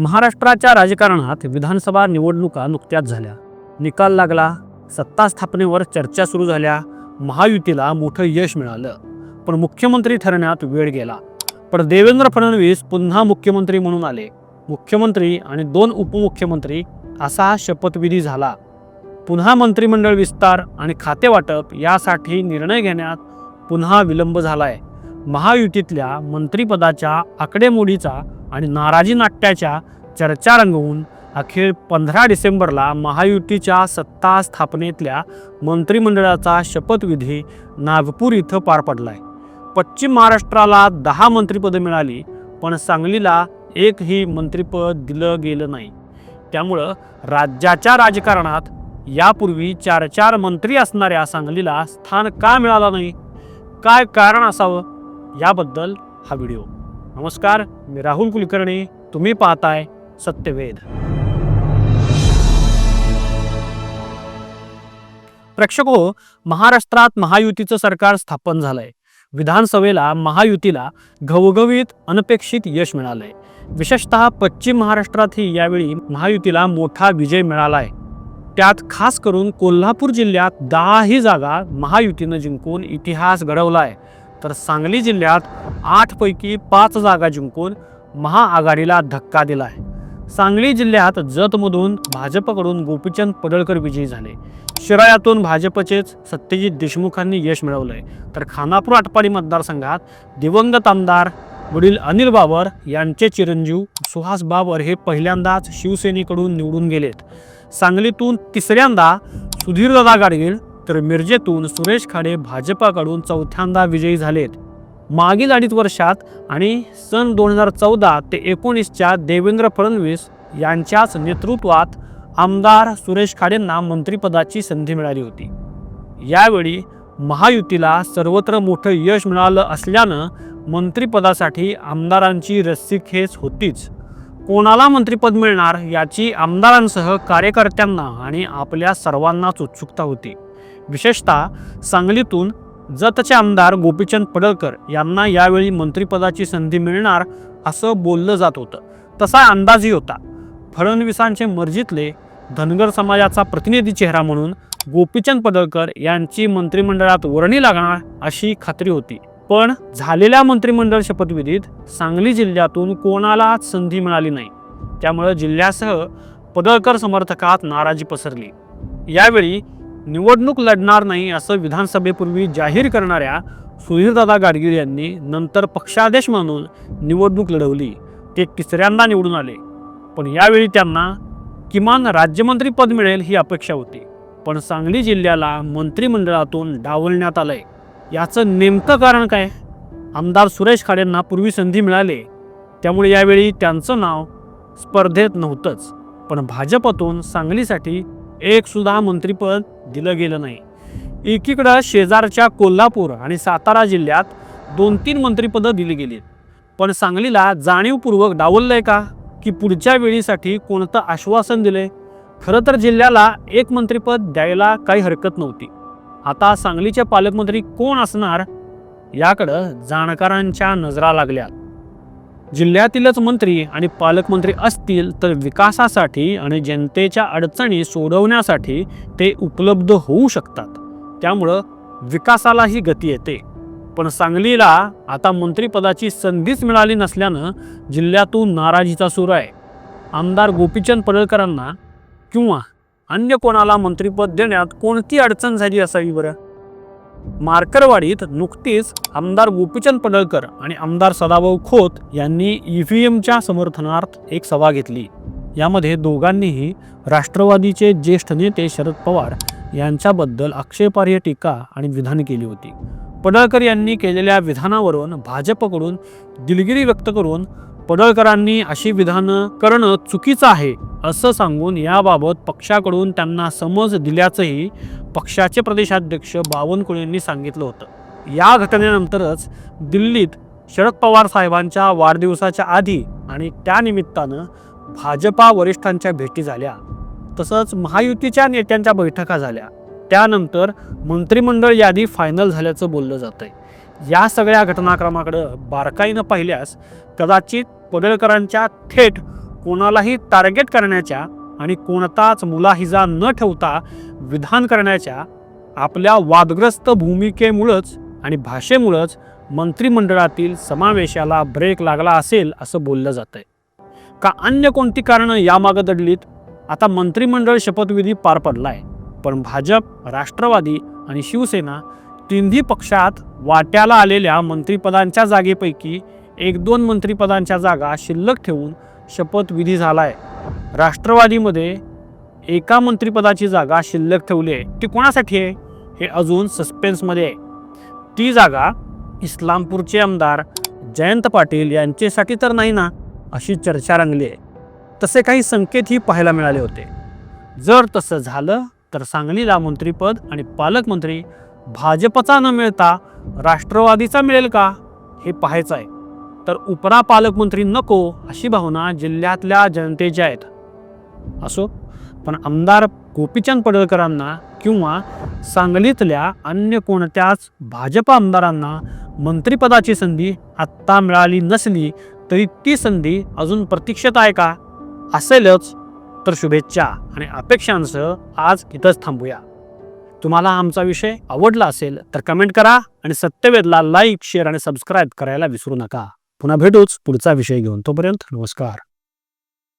महाराष्ट्राच्या राजकारणात विधानसभा निवडणुका नुकत्याच झाल्या. निकाल लागला सत्ता स्थापनेवर चर्चा सुरू झाल्या महायुतीला मोठं यश मिळालं. पण मुख्यमंत्री ठरण्यात वेळ गेला. पण देवेंद्र फडणवीस पुन्हा मुख्यमंत्री म्हणून आले. मुख्यमंत्री आणि दोन उपमुख्यमंत्री असा हा शपथविधी झाला. पुन्हा मंत्रिमंडळ विस्तार आणि खाते वाटप यासाठी निर्णय घेण्यात पुन्हा विलंब झालाय. महायुतीतल्या मंत्रिपदाच्या आकडेमोडीचा आणि नाराजी नाट्याच्या चर्चा रंगवून अखेर पंधरा डिसेंबरला महायुतीच्या सत्ता स्थापनेतल्या मंत्रिमंडळाचा शपथविधी नागपूर इथं पार पडला आहे पश्चिम महाराष्ट्राला दहा मंत्रिपदं मिळाली पण सांगलीला एकही मंत्रिपद दिलं गेलं नाही. त्यामुळं राज्याच्या राजकारणात यापूर्वी चार चार मंत्री असणाऱ्या सांगलीला स्थान का मिळालं नाही? काय कारण असावं? याबद्दल हा व्हिडिओ. नमस्कार मी राहुल कुलकर्णी. तुम्ही पाहताय सत्यवेद प्रेक्षको हो, महाराष्ट्रात महायुतीचं सरकार स्थापन झालंय. विधानसभेला महायुतीला घवघवीत अनपेक्षित यश मिळालंय. विशेषतः पश्चिम महाराष्ट्रातही यावेळी महायुतीला मोठा विजय मिळालाय. त्यात खास करून कोल्हापूर जिल्ह्यात दहाही जागा महायुतीनं जिंकून इतिहास घडवलाय. तर सांगली जिल्ह्यात आठपैकी पाच जागा जिंकून महाआघाडीला धक्का दिला आहे सांगली जिल्ह्यात जतमधून भाजपकडून गोपीचंद पडळकर विजयी झाले. शिरायातून भाजपचेच सत्यजित देशमुखांनी यश मिळवलंय. तर खानापूर आटपाडी मतदारसंघात दिवंगत आमदार वडील अनिल बाबर यांचे चिरंजीव सुहास बाबर हे पहिल्यांदाच शिवसेनेकडून निवडून गेलेत. सांगलीतून तिसऱ्यांदा सुधीरदादा गाडगीळ तर मिरजेतून सुरेश खाडे भाजपाकडून चौथ्यांदा विजयी झालेत. मागील अडीच वर्षात आणि सन दोन हजार चौदा ते एकोणीसच्या देवेंद्र फडणवीस यांच्याच नेतृत्वात आमदार सुरेश खाडेंना मंत्रिपदाची संधी मिळाली होती. यावेळी महायुतीला सर्वत्र मोठं यश मिळालं असल्यानं मंत्रिपदासाठी आमदारांची रस्सीखेच होतीच. कोणाला मंत्रिपद मिळणार याची आमदारांसह कार्यकर्त्यांना आणि आपल्या सर्वांनाच उत्सुकता होती. विशेषतः सांगलीतून जतचे आमदार गोपीचंद पडळकर यांना यावेळी मंत्रिपदाची संधी मिळणार असं बोललं जात होतं. तसा अंदाजही होता. फडणवीसांचे मर्जीतले धनगर समाजाचा प्रतिनिधी चेहरा म्हणून गोपीचंद पडळकर यांची मंत्रिमंडळात वर्णी लागणार अशी खात्री होती. पण झालेल्या मंत्रिमंडळ शपथविधीत सांगली जिल्ह्यातून कोणालाच संधी मिळाली नाही. त्यामुळं जिल्ह्यासह पडळकर समर्थकात नाराजी पसरली. यावेळी निवडणूक लढणार नाही असं विधानसभेपूर्वी जाहीर करणाऱ्या सुधीरदादा गाडगीळ यांनी नंतर पक्षादेश म्हणून निवडणूक लढवली. ते तिसऱ्यांदा निवडून आले. पण यावेळी त्यांना किमान राज्यमंत्रीपद मिळेल ही अपेक्षा होती. पण सांगली जिल्ह्याला मंत्रिमंडळातून डावलण्यात आलंय. याचं नेमकं कारण काय? आमदार सुरेश खाडेंना पूर्वी संधी मिळाली. त्यामुळे यावेळी त्यांचं नाव स्पर्धेत नव्हतंच. पण भाजपतून सांगलीसाठी एकसुद्धा मंत्रिपद दिलं गेलं नाही. एकीकडं शेजारच्या कोल्हापूर आणि सातारा जिल्ह्यात दोन तीन मंत्रिपदं दिली गेली पण सांगलीला जाणीवपूर्वक डावललंय का? की पुढच्या वेळीसाठी कोणतं आश्वासन दिलंय? खरं तर जिल्ह्याला एक मंत्रिपद द्यायला काही हरकत नव्हती. आता सांगलीचे पालकमंत्री कोण असणार? याकडं जाणकारांच्या नजरा लागल्या जिल्ह्यातीलच मंत्री आणि पालकमंत्री असतील तर विकासासाठी आणि जनतेच्या अडचणी सोडवण्यासाठी ते उपलब्ध होऊ शकतात. त्यामुळं विकासालाही गती येते. पण सांगलीला आता मंत्रिपदाची संधीच मिळाली नसल्यानं जिल्ह्यातून नाराजीचा सूर आहे. आमदार गोपीचंद पडळकरांना किंवा अन्य कोणाला मंत्रिपद देण्यात कोणती अडचण झाली असावी बरं? मार्करवाडीत नुकतीच आमदार गोपीचंद पडळकर आणि आमदार सदाभाऊ खोत यांनी ई व्ही एमच्या समर्थनार्थ एक सभा घेतली. यामध्ये दोघांनीही राष्ट्रवादीचे ज्येष्ठ नेते शरद पवार यांच्याबद्दल आक्षेपार्ह टीका आणि विधान केली होती. पडळकर यांनी केलेल्या विधानावरून भाजपकडून दिलगिरी व्यक्त करून पडळकरांनी अशी विधानं करणं चुकीचं आहे असं सांगून याबाबत पक्षाकडून त्यांना समज दिल्याचंही पक्षाचे प्रदेशाध्यक्ष बावनकुळेंनी सांगितलं होतं. या घटनेनंतरच दिल्लीत शरद पवार साहेबांच्या वाढदिवसाच्या आधी आणि त्यानिमित्तानं भाजपा वरिष्ठांच्या भेटी झाल्या. तसंच महायुतीच्या नेत्यांच्या बैठका झाल्या. त्यानंतर मंत्रिमंडळ यादी फायनल झाल्याचं बोललं जातंय. या सगळ्या घटनाक्रमाकडं बारकाईनं पाहिल्यास कदाचित पडळकरांच्या थेट कोणालाही टार्गेट करण्याच्या आणि कोणताच मुलाहिजा न ठेवता विधान करण्याच्या आपल्या वादग्रस्त भूमिकेमुळंच आणि भाषेमुळंच मंत्रिमंडळातील समावेशाला ब्रेक लागला असेल असं बोललं जात आहे का अन्य कोणती कारणं यामागं दडलीत? आता मंत्रिमंडळ शपथविधी पार पडलाय. पण भाजप राष्ट्रवादी आणि शिवसेना तिन्ही पक्षात वाट्याला आलेल्या मंत्रिपदांच्या जागेपैकी एक दोन मंत्रिपदांच्या जागा शिल्लक ठेवून शपथविधी झाला आहे राष्ट्रवादीमध्ये एका मंत्रिपदाची जागा शिल्लक ठेवली आहे. ती कोणासाठी आहे? हे अजून सस्पेन्समध्ये आहे. ती जागा इस्लामपूरचे आमदार जयंत पाटील यांच्यासाठी तर नाही ना अशी चर्चा रंगली आहे. तसे काही संकेतही पाहायला मिळाले होते. जर तसं झालं तर सांगलीला मंत्रिपद आणि पालकमंत्री भाजपचा न मिळता राष्ट्रवादीचा मिळेल का? हे पाहायचं आहे. तर उपरा पालकमंत्री नको अशी भावना जिल्ह्यातल्या जनतेच्या आहेत. असो पण आमदार गोपीचंद पडळकरांना किंवा सांगलीतल्या अन्य कोणत्याच भाजप आमदारांना मंत्रिपदाची संधी आत्ता मिळाली नसली तरी ती संधी अजून प्रतीक्षेत आहे का? असेलच. तर शुभेच्छा आणि अपेक्षांसह आज इथंच थांबूया. तुम्हाला आमचा विषय आवडला असेल तर कमेंट करा आणि सत्यवेदला लाईक शेअर आणि सबस्क्राईब करायला विसरू नका. पुन्हा भेटूच पुढचा विषय घेऊन तोपर्यंत नमस्कार